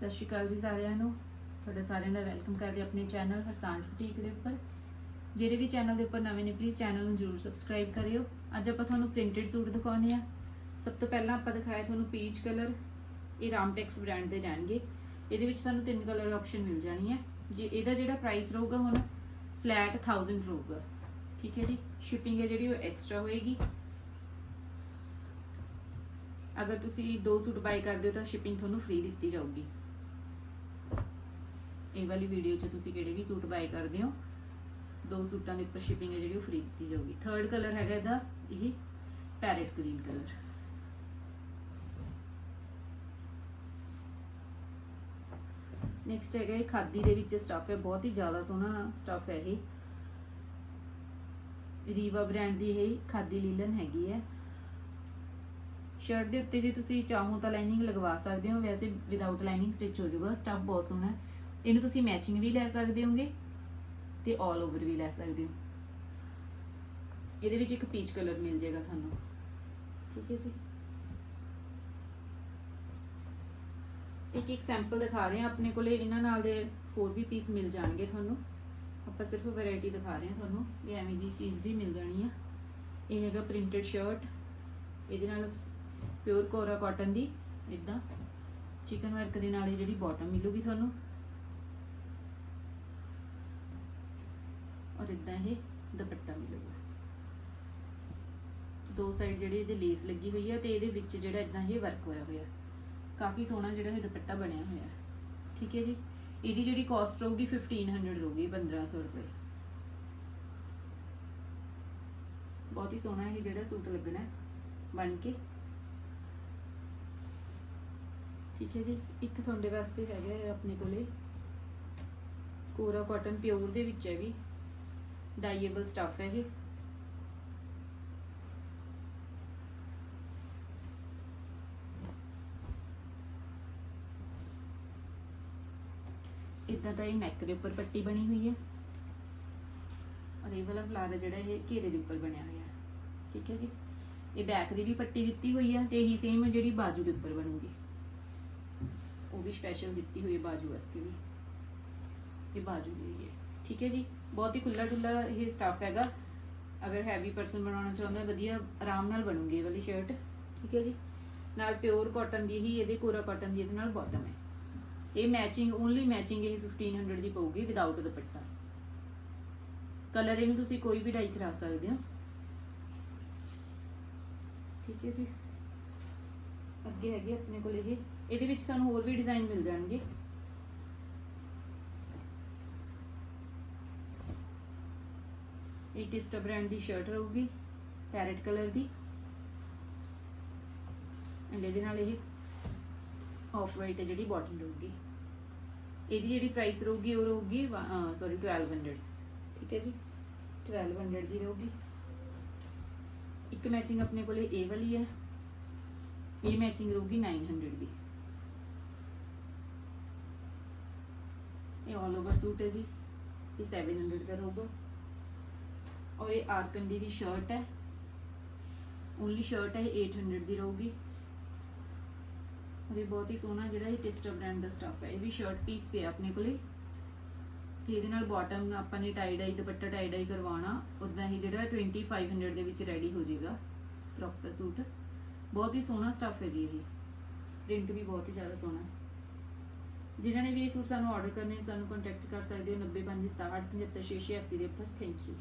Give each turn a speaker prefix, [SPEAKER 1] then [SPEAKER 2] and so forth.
[SPEAKER 1] ਸਤਿ ਸ਼੍ਰੀ ਅਕਾਲ ਜੀ ਸਾਰਿਆਂ ਨੂੰ। ਤੁਹਾਡਾ ਸਾਰਿਆਂ ਦਾ ਵੈਲਕਮ ਕਰਦੇ ਆਪਣੇ ਚੈਨਲ ਹਰਸਾਂਝ ਬੁਟੀਕ ਦੇ ਉੱਪਰ। ਜਿਹੜੇ ਵੀ ਚੈਨਲ ਦੇ ਉੱਪਰ ਨਵੇਂ ਨੇ ਪਲੀਜ਼ ਚੈਨਲ ਨੂੰ ਜਰੂਰ ਸਬਸਕ੍ਰਾਈਬ ਕਰਿਓ। ਅੱਜ ਆਪਾਂ ਤੁਹਾਨੂੰ ਪ੍ਰਿੰਟਡ ਸੂਟ ਦਿਖਾਉਣੇ ਆ ਸਭ ਤੋਂ ਪਹਿਲਾਂ ਆਪਾਂ ਦਿਖਾਇਆ ਤੁਹਾਨੂੰ ਪੀਚ ਕਲਰ ਇਹ ਰਾਮਟੈਕਸ ਬ੍ਰਾਂਡ ਦੇ ਰਹਿਣਗੇ। ਇਹਦੇ ਵਿੱਚ ਤੁਹਾਨੂੰ ਤਿੰਨ ਕਲਰ ਆਪਸ਼ਨ ਮਿਲ ਜਾਣੀ ਹੈ। ਜੇ ਇਹਦਾ ਜਿਹੜਾ ਪ੍ਰਾਈਸ ਰਹੂਗਾ ਹੁਣ ਫਲੈਟ 1000 ਰਹੂਗਾ। ਠੀਕ ਹੈ ਜੀ? ਸ਼ਿਪਿੰਗ ਹੈ ਜਿਹੜੀ, ਉਹ ਐਕਸਟਰਾ ਹੋਏਗੀ। ਅਗਰ ਤੁਸੀਂ ਦੋ ਸੂਟ ਬਾਈ ਕਰਦੇ ਹੋ ਤਾਂ ਸ਼ਿਪਿੰਗ ਤੁਹਾਨੂੰ ਫ੍ਰੀ ਦਿੱਤੀ ਜਾਊਗੀ। ਇਹ ਵਾਲੀ ਵੀਡੀਓ 'ਚ ਤੁਸੀਂ ਕਿਹੜੇ ਵੀ ਸੂਟ ਬਾਈ ਕਰਦੇ ਹੋ, ਦੋ ਸੂਟਾਂ ਦੇ ਉੱਪਰ ਸ਼ਿਪਿੰਗ ਹੈ ਜਿਹੜੀ ਉਹ ਫ੍ਰੀ ਦਿੱਤੀ ਜਾਊਗੀ। ਥਰਡ ਕਲਰ ਹੈਗਾ ਇਹਦਾ, ਇਹ ਪੈਰਟ ਗ੍ਰੀਨ ਕਲਰ ਨੈਕਸਟ ਹੈਗਾ ਇਹ ਖਾਦੀ ਦੇ ਵਿੱਚ ਸਟਫ ਹੈ, ਬਹੁਤ ਹੀ ਜ਼ਿਆਦਾ ਸੋਹਣਾ ਸਟਫ ਹੈ ਇਹ। ਰੀਵਾ ਬ੍ਰਾਂਡ ਦੀ ਇਹ ਖਾਦੀ ਲੀਲਨ ਹੈਗੀ ਹੈ। ਸ਼ਰਟ ਦੇ ਉੱਤੇ ਜੇ ਤੁਸੀਂ ਚਾਹੋ ਤਾਂ ਲਾਈਨਿੰਗ ਲਗਵਾ ਸਕਦੇ ਹੋ, ਵੈਸੇ ਵਿਦਆਊਟ ਲਾਈਨਿੰਗ ਸਟਿਚ ਹੋ ਜਾਊਗਾ ਸਟਫ ਬਹੁਤ ਸੋਹਣਾ ਹੈ। ਇਹਨੂੰ ਤੁਸੀਂ ਮੈਚਿੰਗ ਵੀ ਲੈ ਸਕਦੇ ਹੋਗੇ ਤੇ 올 ਓਵਰ ਵੀ ਲੈ ਸਕਦੇ ਹੋ। ਇਹਦੇ ਵਿੱਚ ਇੱਕ ਪੀਚ ਕਲਰ ਮਿਲ ਜਾਏਗਾ ਤੁਹਾਨੂੰ। ਠੀਕ ਹੈ ਜੀ। ਇੱਕ ਇੱਕ ਸੈਂਪਲ ਦਿਖਾ ਰਹੇ ਹਾਂ। ਆਪਣੇ ਕੋਲੇ ਇਹਨਾਂ ਨਾਲ ਦੇ ਹੋਰ ਵੀ ਪੀਸ ਮਿਲ ਜਾਣਗੇ ਤੁਹਾਨੂੰ। ਆਪਾਂ ਸਿਰਫ ਵੈਰਾਈਟੀ ਦਿਖਾ ਰਹੇ ਹਾਂ ਤੁਹਾਨੂੰ ਵੀ ਐਵੇਂ ਦੀ ਚੀਜ਼ ਵੀ ਮਿਲ ਜਾਣੀ ਆ। ਇਹ ਹੈਗਾ ਪ੍ਰਿੰਟਡ ਸ਼ਰਟ ਇਹਦੇ ਨਾਲ ਪਿਓਰ ਕੋਰਾ ਕਾਟਨ ਦੀ ਇਦਾਂ ਚਿਕਨ ਵਰਕ ਦੇ ਨਾਲ ਇਹ ਜਿਹੜੀ ਬਾਟਮ ਮਿਲੂਗੀ ਤੁਹਾਨੂੰ। ਔਰ ਇਦਾਂ ਇਹ ਦੁਪੱਟਾ ਮਿਲੂਗਾ ਦੋ ਸਾਈਡ ਜਿਹੜੀ ਇਹਦੇ ਲੇਸ ਲੱਗੀ ਹੋਈ ਹੈ ਤੇ ਇਹਦੇ ਵਿੱਚ ਜਿਹੜਾ ਇਦਾਂ ਇਹ ਵਰਕ ਹੋਇਆ ਹੋਇਆ। ਕਾਫੀ ਸੋਹਣਾ ਜਿਹੜਾ ਇਹ ਦੁਪੱਟਾ ਬਣਿਆ ਹੋਇਆ। ਠੀਕ ਹੈ ਜੀ? ਇਹਦੀ ਜਿਹੜੀ ਕਾਸਟ ਰਹੂਗੀ 1500 ਰਹੂਗੀ 1500 ਰੁਪਏ। ਬਹੁਤ ਹੀ ਸੋਹਣਾ ਇਹ ਜਿਹੜਾ ਸੂਟ ਲੱਗਣਾ ਬਣ ਕੇ। ਠੀਕ ਹੈ ਜੀ? ਇੱਕ ਤੁਹਾਡੇ ਵਾਸਤੇ ਹੈਗਾ ਹੈ ਆਪਣੇ ਕੋਲੇ। ਕੋਰਾ ਕਾਟਨ ਪਿਓਰ ਦੇ ਵਿੱਚ ਹੈ ਵੀ। ਡਾਈਏਬਲ ਸਟਫ ਹੈ ਇਹ। ਇਦਾਂ ਦਾ ਇਹ ਨੈਕ ਦੇ ਉੱਪਰ ਪੱਟੀ ਬਣੀ ਹੋਈ ਹੈ। ਔਰ ਇਹ ਵਾਲਾ ਫਲਾਰ ਜਿਹੜਾ ਇਹ ਘੇਰੇ ਦੇ ਉੱਪਰ ਬਣਿਆ ਹੋਇਆ ਹੈ। ਠੀਕ ਹੈ ਜੀ? ਇਹ ਬੈਕ ਦੀ ਵੀ ਪੱਟੀ ਦਿੱਤੀ ਹੋਈ ਹੈ ਤੇ ਇਹੀ ਸੇਮ ਜਿਹੜੀ ਬਾਜੂ ਦੇ ਉੱਪਰ ਬਣੂਗੀ। ਉਹ ਵੀ ਸਪੈਸ਼ਲ ਦਿੱਤੀ ਹੋਈ ਹੈ ਬਾਜੂ ਵਾਸਤੇ ਵੀ। ਇਹ ਬਾਜੂ ਦੀ ਹੋਈ ਹੈ। ਠੀਕ ਹੈ ਜੀ, ਬਹੁਤ ਹੀ ਖੁੱਲਾ ਡੁੱਲਾ ਇਹ ਸਟਾਫ ਹੈਗਾ। ਅਗਰ ਹੈਵੀ ਪਰਸਨ ਬਣਾਉਣਾ ਚਾਹੁੰਦਾ, ਵਧੀਆ ਆਰਾਮ ਨਾਲ ਬਣੂਗੀ ਇਹ ਵਾਲੀ ਸ਼ਰਟ ਠੀਕ ਹੈ ਜੀ। ਨਾਲ ਪਿਓਰ ਕਾਟਨ ਦੀ ਹੀ, ਇਹਦੇ ਕੋਰਾ ਕਾਟਨ ਦੀ ਇਹਦੇ ਨਾਲ ਬਾਟਮ ਹੈ। ਇਹ ਮੈਚਿੰਗ ਓਨਲੀ ਮੈਚਿੰਗ ਇਹ 1500 ਦੀ ਪਊਗੀ ਵਿਦਆਊਟ ਦੁਪੱਟਾ। ਕਲਰ ਇਹਨੂੰ ਤੁਸੀਂ ਕੋਈ ਵੀ ਡਾਈ ਕਰਾ ਸਕਦੇ ਹੋ। ਠੀਕ ਹੈ ਜੀ। ਅੱਗੇ ਹੈਗੇ ਆਪਣੇ ਕੋਲ ਇਹ। ਇਹਦੇ ਵਿੱਚ ਤੁਹਾਨੂੰ ਹੋਰ ਵੀ ਡਿਜ਼ਾਈਨ ਮਿਲ ਜਾਣਗੇ। ਇਹ ਟਿਸਟਾ ਬ੍ਰਾਂਡ ਦੀ ਸ਼ਰਟ ਰਹੂਗੀ ਪੈਰਟ ਕਲਰ ਦੀ। ਐਂਡ ਇਹਦੇ ਨਾਲ ਇਹ ਆਫ ਵਾਈਟ ਹੈ ਜਿਹੜੀ ਬਾਟਮ ਰਹੂਗੀ। ਇਹਦੀ ਜਿਹੜੀ ਪ੍ਰਾਈਸ ਰਹੂਗੀ, ਉਹ ਰਹੂਗੀ ਸੌਰੀ 1200 ਠੀਕ ਹੈ ਜੀ? 1200 ਦੀ ਰਹੂਗੀ। ਇੱਕ ਮੈਚਿੰਗ ਆਪਣੇ ਕੋਲੇ ਇਹ ਵਾਲੀ ਹੈ। ਇਹ ਮੈਚਿੰਗ ਰਹੂਗੀ 900 ਦੀ। ਇਹ ਆਲ ਓਵਰ ਸੂਟ ਹੈ ਜੀ। ਇਹ 700 ਦਾ ਰਹੂਗਾ। ਔਰ ਇਹ ਆਰਕੰਡੀ ਦੀ ਸ਼ਰਟ ਹੈ। ਓਨਲੀ ਸ਼ਰਟ ਹੈ, ਇਹ 800 ਦੀ ਰਹੂਗੀ। ਔਰ ਇਹ ਬਹੁਤ ਹੀ ਸੋਹਣਾ ਜਿਹੜਾ ਇਹ ਟਿਸਟਾ ਬ੍ਰਾਂਡ ਦਾ ਸਟੱਫ ਹੈ। ਇਹ ਵੀ ਸ਼ਰਟ ਪੀਸ ਪਿਆ ਆਪਣੇ ਕੋਲੇ। ਤੇ ਇਹਦੇ ਨਾਲ ਬਾਟਮ ਆਪਾਂ ਨੇ ਟਾਈ ਡਾਈ ਦੁਪੱਟਾ ਟਾਈ ਡਾਈ ਕਰਵਾਉਣਾ। ਉਦਾਂ ਹੀ ਜਿਹੜਾ 2500 ਦੇ ਵਿੱਚ ਰੈਡੀ ਹੋ ਜਾਏਗਾ। ਪ੍ਰੋਪਰ ਸੂਟ ਬਹੁਤ ਹੀ ਸੋਹਣਾ ਸਟੱਫ ਹੈ ਜੀ ਇਹ। ਪ੍ਰਿੰਟ ਵੀ ਬਹੁਤ ਹੀ ਜ਼ਿਆਦਾ ਸੋਹਣਾ ਹੈ। ਜਿਨ੍ਹਾਂ ਨੇ ਵੀ ਇਹ ਸੂਟ ਸਾਨੂੰ ਆਰਡਰ ਕਰਨੇ ਸਾਨੂੰ ਕੰਟੈਕਟ ਕਰ ਸਕਦੇ ਹੋ। 9567 758686 ਦੇ ਉੱਪਰ। Thank you